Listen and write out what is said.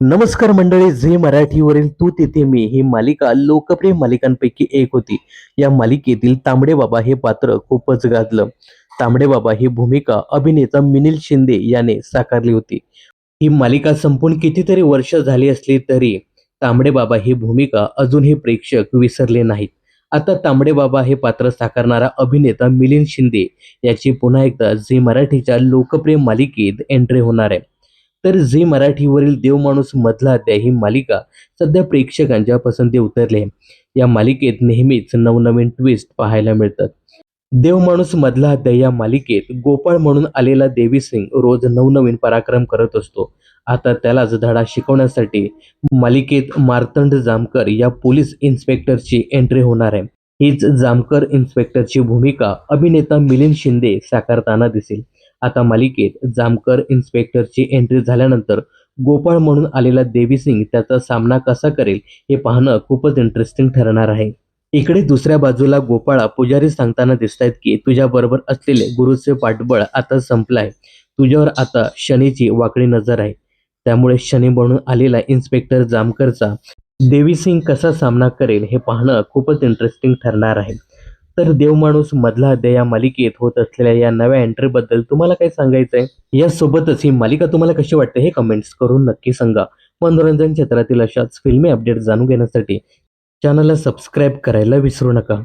नमस्कार मंडळी झी मराठीवरील तू तिथे मी ही मालिका लोकप्रिय मालिकांपैकी एक होती. या मालिकेतील तांबडे बाबा हे पात्र खूपच गाजलं. तांबडे बाबा ही भूमिका अभिनेता मिनिल शिंदे याने साकारली होती. ही मालिका संपून कितीतरी वर्ष झाली असली तरी तांबडे बाबा ही भूमिका अजूनही प्रेक्षक विसरले नाहीत. आता तांबडे बाबा हे पात्र साकारणारा अभिनेता मिलिंद शिंदे याची पुन्हा एकदा झी मराठीच्या लोकप्रिय मालिकेत एंट्री होणार आहे. तर झी मराठीवरील देव माणूस मधला अध्याय ही मालिका सध्या प्रेक्षकांच्या पसंती उतरली आहे या मालिकेत नेहमीच नवनवीन ट्विस्ट पाहायला मिळतात. देवमाणूस मधला अध्याय या मालिकेत गोपाळ म्हणून आलेला देवी सिंग रोज नवनवीन पराक्रम करत असतो. आता त्यालाच धडा शिकवण्यासाठी मालिकेत मार्तंड जामकर या पोलीस इन्स्पेक्टरची एंट्री होणार आहे. हीच जामकर इन्स्पेक्टरची भूमिका अभिनेता मिलिंद शिंदे साकारताना दिसेल. आता मालिकेत जामकर इन्स्पेक्टरची एंट्री झाल्यानंतर गोपाळ म्हणून आलेला देवी सिंग त्याचा सामना कसा करेल हे पाहणं खूपच इंटरेस्टिंग ठरणार आहे. इकडे दुसऱ्या बाजूला गोपाळा पुजारी सांगताना दिसत आहेत की तुझ्याबरोबर असलेले गुरुचे पाठबळ आता संपलं आहे तुझ्यावर आता शनीची वाकडी नजर आहे. त्यामुळे शनी म्हणून आलेला इन्स्पेक्टर जामकरचा देवी सिंग कसा सामना करेल हे पाहणं खूपच इंटरेस्टिंग ठरणार आहे. तर देव माणूस मधला अध्याय या मालिकेत होत असलेल्या या नव्या एंट्रीबद्दल तुम्हाला काय सांगायचं आहे यासोबतच ही मालिका तुम्हाला कशी वाटते हे कमेंट्स करून नक्की सांगा. मनोरंजन क्षेत्रातील अशाच फिल्मी अपडेट जाणून घेण्यासाठी चॅनलला सबस्क्राईब करायला विसरू नका.